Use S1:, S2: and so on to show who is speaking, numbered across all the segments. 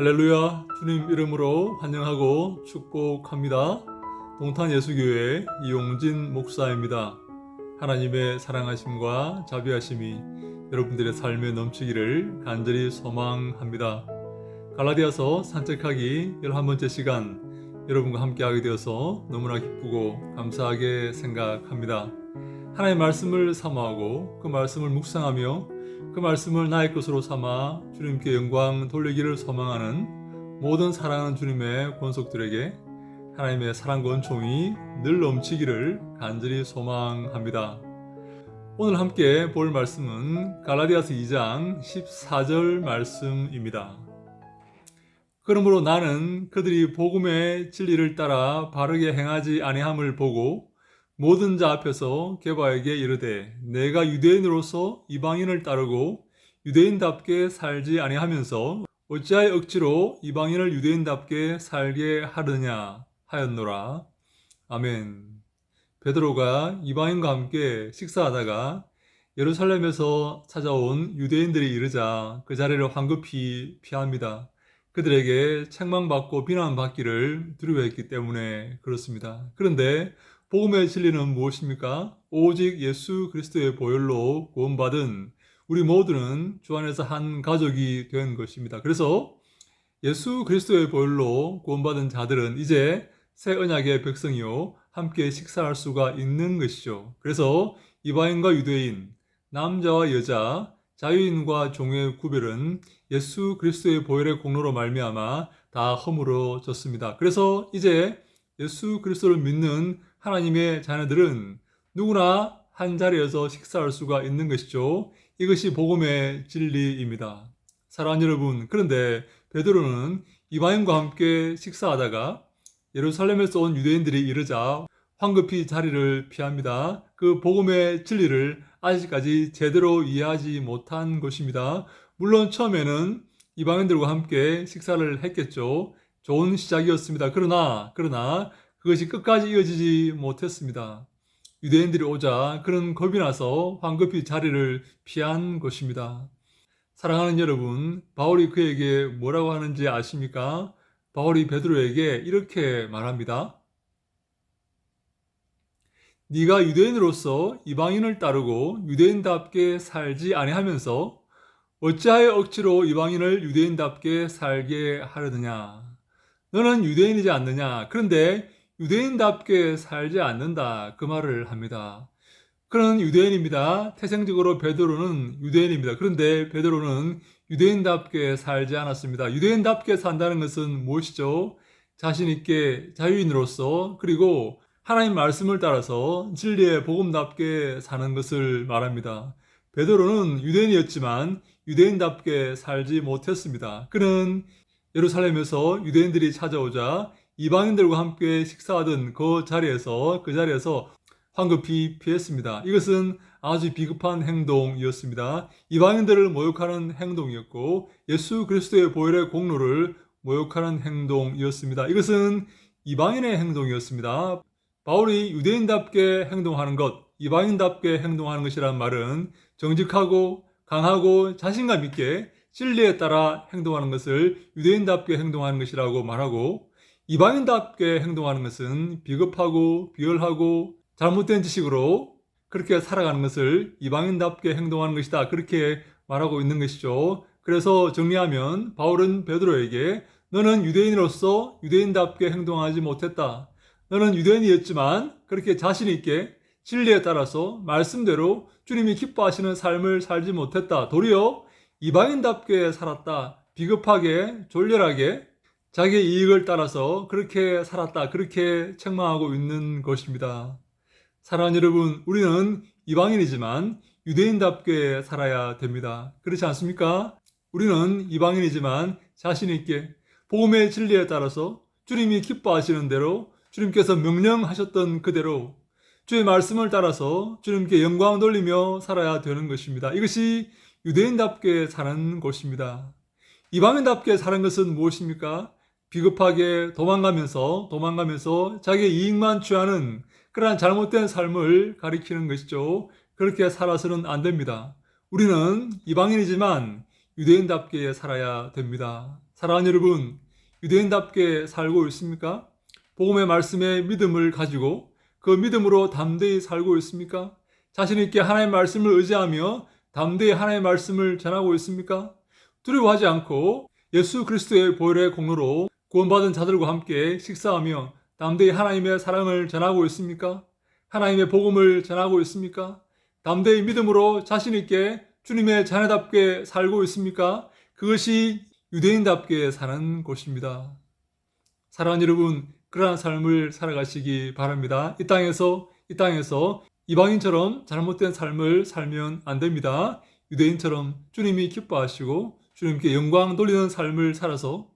S1: 할렐루야 주님 이름으로 환영하고 축복합니다. 동탄 예수교회 이용진 목사입니다. 하나님의 사랑하심과 자비하심이 여러분들의 삶에 넘치기를 간절히 소망합니다. 갈라디아서 산책하기 11번째 시간 여러분과 함께 하게 되어서 너무나 기쁘고 감사하게 생각합니다. 하나님의 말씀을 사모하고 그 말씀을 묵상하며 그 말씀을 나의 것으로 삼아 주님께 영광 돌리기를 소망하는 모든 사랑하는 주님의 권속들에게 하나님의 사랑과 은총이 늘 넘치기를 간절히 소망합니다. 오늘 함께 볼 말씀은 갈라디아서 2장 14절 말씀입니다. 그러므로 나는 그들이 복음의 진리를 따라 바르게 행하지 아니함을 보고 모든 자 앞에서 개바에게 이르되 내가 유대인으로서 이방인을 따르고 유대인답게 살지 아니하면서 어찌하여 억지로 이방인을 유대인답게 살게 하느냐 하였노라. 아멘. 베드로가 이방인과 함께 식사하다가 예루살렘에서 찾아온 유대인들이 이르자 그 자리를 황급히 피합니다. 그들에게 책망받고 비난받기를 두려워했기 때문에 그렇습니다. 그런데 복음의 진리는 무엇입니까? 오직 예수 그리스도의 보혈로 구원받은 우리 모두는 주 안에서 한 가족이 된 것입니다. 그래서 예수 그리스도의 보혈로 구원받은 자들은 이제 새 언약의 백성이요 함께 식사할 수가 있는 것이죠. 그래서 이방인과 유대인, 남자와 여자, 자유인과 종의 구별은 예수 그리스도의 보혈의 공로로 말미암아 다 허물어졌습니다. 그래서 이제 예수 그리스도를 믿는 하나님의 자녀들은 누구나 한 자리에서 식사할 수가 있는 것이죠. 이것이 복음의 진리입니다. 사랑하는 여러분, 그런데 베드로는 이방인과 함께 식사하다가 예루살렘에서 온 유대인들이 이르자 황급히 자리를 피합니다. 그 복음의 진리를 아직까지 제대로 이해하지 못한 것입니다. 물론 처음에는 이방인들과 함께 식사를 했겠죠. 좋은 시작이었습니다. 그러나, 그러나 그것이 끝까지 이어지지 못했습니다. 유대인들이 오자 그런 겁이 나서 황급히 자리를 피한 것입니다. 사랑하는 여러분, 바울이 그에게 뭐라고 하는지 아십니까? 바울이 베드로에게 이렇게 말합니다. 네가 유대인으로서 이방인을 따르고 유대인답게 살지 아니하면서 어찌하여 억지로 이방인을 유대인답게 살게 하려느냐? 너는 유대인이지 않느냐? 그런데 유대인답게 살지 않는다. 그 말을 합니다. 그는 유대인입니다. 태생적으로 베드로는 유대인입니다. 그런데 베드로는 유대인답게 살지 않았습니다. 유대인답게 산다는 것은 무엇이죠? 자신있게 자유인으로서 그리고 하나님 말씀을 따라서 진리의 복음답게 사는 것을 말합니다. 베드로는 유대인이었지만 유대인답게 살지 못했습니다. 그는 예루살렘에서 유대인들이 찾아오자 이방인들과 함께 식사하던 그 자리에서 그 자리에서 황급히 피했습니다. 이것은 아주 비급한 행동이었습니다. 이방인들을 모욕하는 행동이었고 예수 그리스도의 보혈의 공로를 모욕하는 행동이었습니다. 이것은 이방인의 행동이었습니다. 바울이 유대인답게 행동하는 것, 이방인답게 행동하는 것이란 말은 정직하고 강하고 자신감 있게 진리에 따라 행동하는 것을 유대인답게 행동하는 것이라고 말하고 이방인답게 행동하는 것은 비겁하고 비열하고 잘못된 지식으로 그렇게 살아가는 것을 이방인답게 행동하는 것이다. 그렇게 말하고 있는 것이죠. 그래서 정리하면 바울은 베드로에게 너는 유대인으로서 유대인답게 행동하지 못했다. 너는 유대인이었지만 그렇게 자신 있게 진리에 따라서 말씀대로 주님이 기뻐하시는 삶을 살지 못했다. 도리어 이방인답게 살았다. 비겁하게 졸렬하게 자기의 이익을 따라서 그렇게 살았다. 그렇게 책망하고 있는 것입니다. 사랑하는 여러분, 우리는 이방인이지만 유대인답게 살아야 됩니다. 그렇지 않습니까? 우리는 이방인이지만 자신있게 복음의 진리에 따라서 주님이 기뻐하시는 대로 주님께서 명령하셨던 그대로 주의 말씀을 따라서 주님께 영광 돌리며 살아야 되는 것입니다. 이것이 유대인답게 사는 것입니다. 이방인답게 사는 것은 무엇입니까? 비겁하게 도망가면서 도망가면서 자기의 이익만 취하는 그러한 잘못된 삶을 가리키는 것이죠. 그렇게 살아서는 안 됩니다. 우리는 이방인이지만 유대인답게 살아야 됩니다. 사랑하는 여러분, 유대인답게 살고 있습니까? 복음의 말씀에 믿음을 가지고 그 믿음으로 담대히 살고 있습니까? 자신 있게 하나님의 말씀을 의지하며 담대히 하나님의 말씀을 전하고 있습니까? 두려워하지 않고 예수 그리스도의 보혈의 공로로 구원받은 자들과 함께 식사하며 담대히 하나님의 사랑을 전하고 있습니까? 하나님의 복음을 전하고 있습니까? 담대히 믿음으로 자신 있게 주님의 자녀답게 살고 있습니까? 그것이 유대인답게 사는 곳입니다. 사랑하는 여러분, 그러한 삶을 살아가시기 바랍니다. 이 땅에서 이 땅에서 이방인처럼 잘못된 삶을 살면 안 됩니다. 유대인처럼 주님이 기뻐하시고 주님께 영광 돌리는 삶을 살아서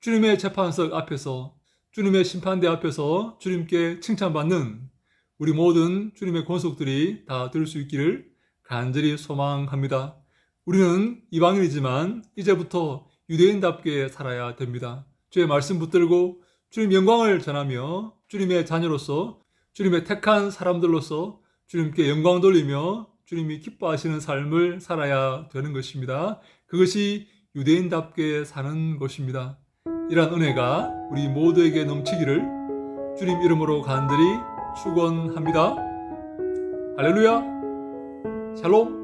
S1: 주님의 재판석 앞에서 주님의 심판대 앞에서 주님께 칭찬받는 우리 모든 주님의 권속들이 다 들을 수 있기를 간절히 소망합니다. 우리는 이방인이지만 이제부터 유대인답게 살아야 됩니다. 주의 말씀 붙들고 주님 영광을 전하며 주님의 자녀로서 주님의 택한 사람들로서 주님께 영광 돌리며 주님이 기뻐하시는 삶을 살아야 되는 것입니다. 그것이 유대인답게 사는 것입니다. 이러한 은혜가 우리 모두에게 넘치기를 주님 이름으로 간절히 축원합니다. 할렐루야. 샬롬.